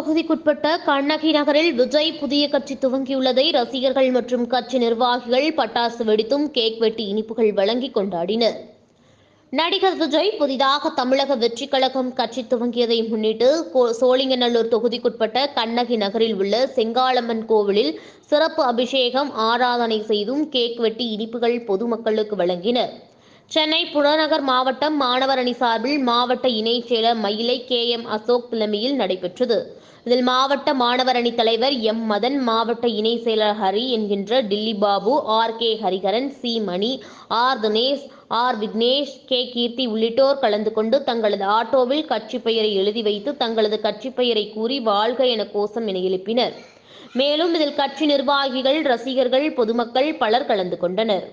தொகுதிக்குட்பட்ட கண்ணகி நகரில் விஜய் புதிய கட்சி துவங்கியுள்ளதை ரசிகர்கள் மற்றும் கட்சி நிர்வாகிகள் பட்டாசு வெடித்தும் கேக் வெட்டி இனிப்புகள் வழங்கி கொண்டாடினர். நடிகர் விஜய் புதிதாக தமிழக வெற்றி கழகம் கட்சி துவங்கியதை முன்னிட்டு கோ- சோழிங்கநல்லூர் தொகுதிக்குட்பட்ட கண்ணகி நகரில் உள்ள செங்காளம்மன் கோவிலில் சிறப்பு அபிஷேகம் ஆராதனை செய்தும் கேக் வெட்டி இனிப்புகள் பொதுமக்களுக்கு வழங்கினர். சென்னை புறநகர் மாவட்டம் மாணவர் அணி சார்பில் மாவட்ட இணைச் செயலர் மயிலை கே எம் அசோக் தலைமையில் நடைபெற்றது. இதில் மாவட்ட மாணவர் அணி தலைவர் எம் மதன் மாவட்ட இணை செயலர் ஹரி என்கின்ற Dilli Babu R K Hariharan C Mani R Dinesh R Vignesh K Keerthi உள்ளிட்டோர் கலந்து கொண்டு தங்களது ஆட்டோவில் கட்சி பெயரை எழுதி வைத்து தங்களது கட்சி பெயரை கூறி வாழ்க என கோஷம் என எழுப்பினர். மேலும் இதில் கட்சி நிர்வாகிகள் ரசிகர்கள் பொதுமக்கள் பலர் கலந்து கொண்டனர்.